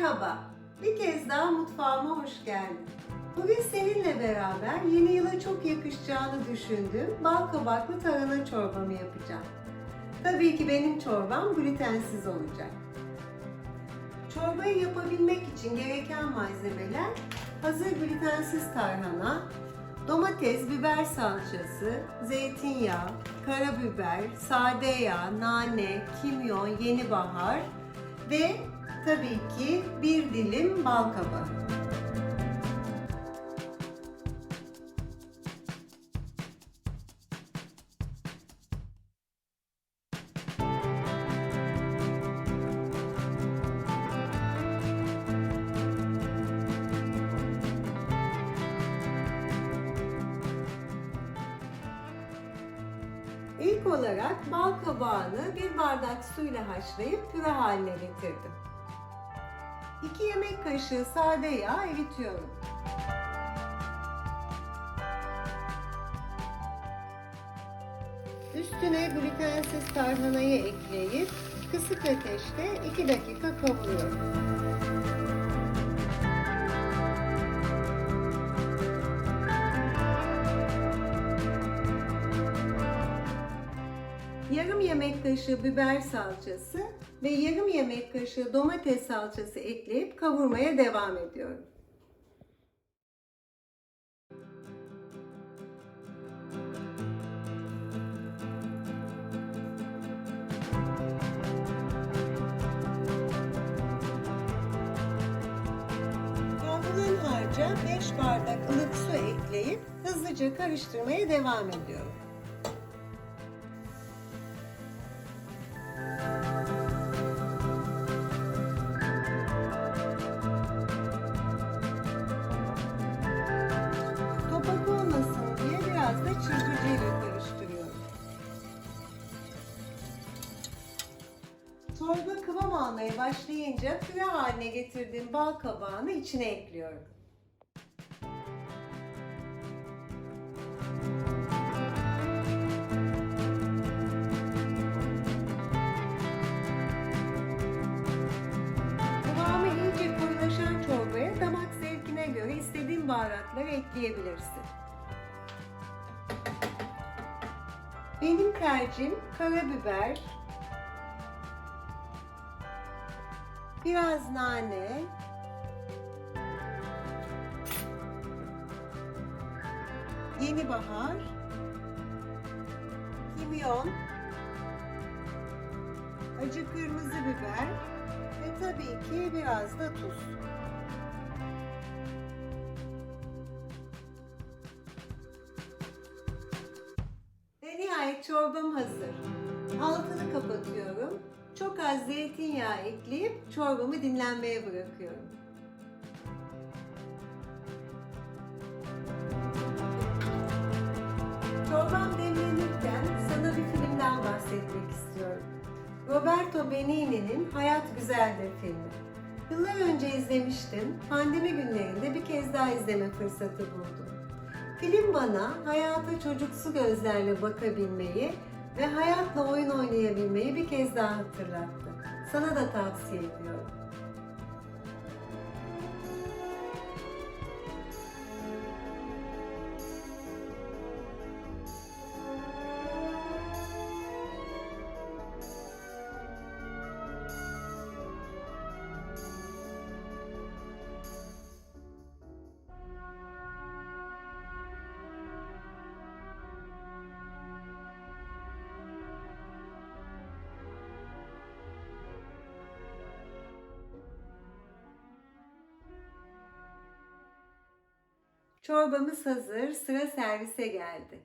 Merhaba, bir kez daha mutfağıma hoş geldin. Bugün seninle beraber yeni yıla çok yakışacağını düşündüğüm bal kabaklı tarhana çorbamı yapacağım. Tabii ki benim çorbam glutensiz olacak. Çorbayı yapabilmek için gereken malzemeler hazır glutensiz tarhana, domates, biber salçası, zeytinyağı, karabiber, sade yağ, nane, kimyon, yeni bahar ve tabii ki bir dilim bal kabağı. İlk olarak bal kabağını bir bardak suyla haşlayıp püre haline getirdim. 2 yemek kaşığı sade yağ eritiyorum. Üstüne glutensiz tarhanayı ekleyip kısık ateşte 2 dakika kavuruyorum. yarım yemek kaşığı biber salçası ve yarım yemek kaşığı domates salçası ekleyip kavurmaya devam ediyorum. Kavrulan harca 5 bardak ılık su ekleyip hızlıca karıştırmaya devam ediyorum. Çorba kıvam almaya başlayınca püre haline getirdiğim bal kabağını içine ekliyorum. Kıvamı iyice koyulaşan çorbaya damak zevkine göre istediğin baharatları ekleyebilirsin. Benim tercihim karabiber, biraz nane, yeni bahar, kimyon, acı kırmızı biber ve tabii ki biraz da tuz. Ve nihayet çorbam hazır. Altını kapatıyorum. Çok az zeytinyağı ekleyip çorbamı dinlenmeye bırakıyorum. Çorbam demlenirken sana bir filmden bahsetmek istiyorum. Roberto Benigni'nin Hayat Güzeldir filmi. Yıllar önce izlemiştim. Pandemi günlerinde bir kez daha izleme fırsatı buldum. Film bana hayata çocuksu gözlerle bakabilmeyi ve hayatla oyun oynayabilmeyi bir kez daha hatırlattı. Sana da tavsiye ediyorum. Çorbamız hazır, sıra servise geldi.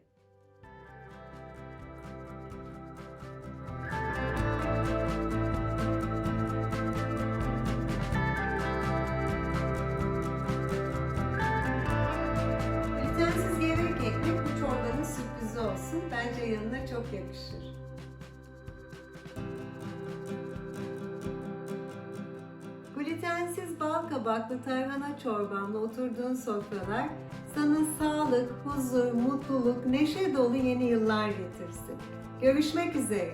Glutensiz gevrek ekmek bu çorbanın sürprizi olsun. Bence yanına çok yakışır. Glutensiz bal kabaklı tarhana çorbamla oturduğun sofralar sana sağlık, huzur, mutluluk, neşe dolu yeni yıllar getirsin. Görüşmek üzere.